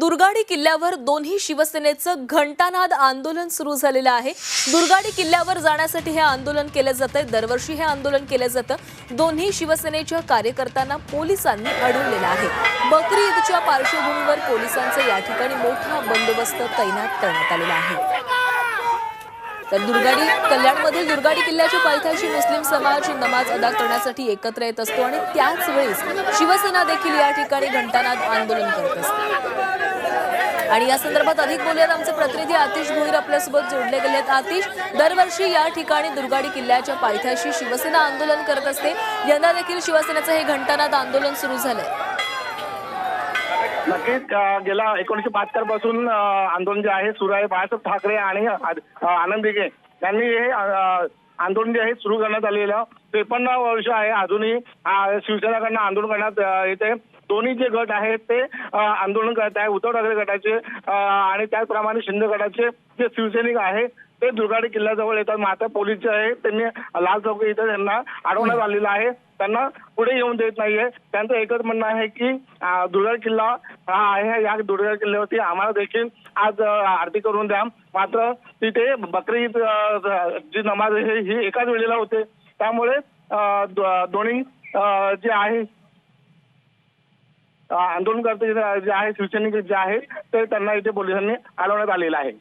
दुर्गाडी किल्ल्यावर दोन्ही शिवसेनेचं घंटानाद आंदोलन सुरू झालेलं आहे. दुर्गाडी किल्ल्यावर जाण्यासाठी हे आंदोलन केलं जातं दरवर्षी हे आंदोलन केलं जातं. दोन्ही शिवसेनेच्या कार्यकर्त्यांना पोलिसांनी अडवलेलं आहे. बकरी ईदच्या पार्श्वभूमीवर पोलिसांचा या ठिकाणी मोठा बंदोबस्त तैनात करण्यात आलेला आहे. तर दुर्गाडी कल्याणमधील दुर्गाडी किल्ल्याच्या पायथ्याशी मुस्लिम समाज नमाज अदा करण्यासाठी एकत्र येत असतो आणि त्याच वेळेस शिवसेना देखील या ठिकाणी घंटानाद आंदोलन करत असते. आणि या संदर्भात अधिक बोलूयात. आमचे प्रतिनिधी आतिश भोईर आपल्यासोबत जोडले गेले आहेत आतिश दरवर्षी या ठिकाणी दुर्गाडी किल्ल्याच्या पायथ्याशी शिवसेना आंदोलन करत असते. यंदा देखील शिवसेनेचं हे घंटानाद आंदोलन सुरू झालंय. नक्कीच गेल्या एकोणीशे बहात्तरपासून आंदोलन जे आहे सुरू आहे. बाळासाहेब ठाकरे आणि आनंद दिघे यांनी हे आंदोलन जे आहे सुरू करण्यात आलेलं. त्रेपन्न वर्ष आहे. अजूनही शिवसेनाकडनं आंदोलन करण्यात येते. दोन्ही जे गट आहेत ते आंदोलन करत आहे. उद्धव ठाकरे गटाचे आणि त्याचप्रमाणे शिंदे गटाचे जे शिवसैनिक आहे ते दुर्गाडी किल्ल्याजवळ येतात. मात्र पोलीस जे आहे त्यांनी लाल चौक इथं त्यांना अडवण्यात आलेलं आहे. त्यांना पुढे येऊन देत नाहीये. त्यांचं एकच म्हणणं आहे की दुर्गाड किल्ला हा आहे. या दुर्गाड किल्ल्यावरती आम्हाला देखील आज आरती करून द्या. मात्र तिथे बकरी ईद जी नमाज आहे ही एकाच वेळेला होते. त्यामुळे दोन्ही जे आहे आंदोलनकर्ते जे आहे शिवसैनिक जे आहे ते त्यांना इथे पोलिसांनी अडवण्यात आलेलं आहे.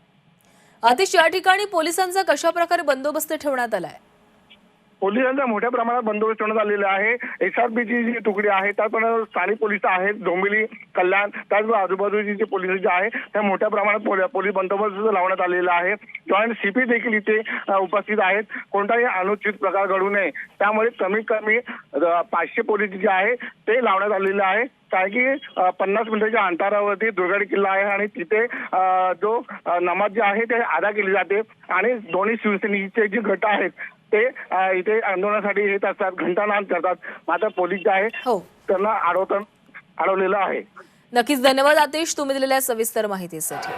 आतिश या ठिकाणी पोलिसांचा कशा प्रकारे बंदोबस्त ठेवण्यात आलाय? पोलिसांचा मोठ्या प्रमाणात बंदोबस्त ठेवण्यात आलेला आहे. एसआरपीची जी तुकडी आहे त्याचप्रमाणे स्थानिक पोलीस आहेत डोंबिवली कल्याण त्याचबरोबर आजूबाजूची जी पोलीस जे आहे त्या मोठ्या प्रमाणात पोलीस बंदोबस्त लावण्यात आलेला आहे. जॉईंट सीपी देखील इथे उपस्थित आहेत. कोणताही अनुचित प्रकार घडू नये. त्यामुळे कमीत कमी पाचशे पोलीस जे आहे ते लावण्यात आलेले आहे. कारण की पन्नास मिनिटाच्या अंतरावरती दुर्गड किल्ला आहे आणि तिथे जो नमाज जे आहे ते अदा केली जाते. आणि दोन्ही शिवसेनेचे जे गट आहेत ते इथे आंदोलनासाठी येत असतात घंटानाद करतात. मात्र पोलीस जे आहे हो. त्यांना अडवता अडवलेलं आहे. नक्कीच. धन्यवाद आतिश. तुम्ही दिलेल्या सविस्तर माहितीसाठी.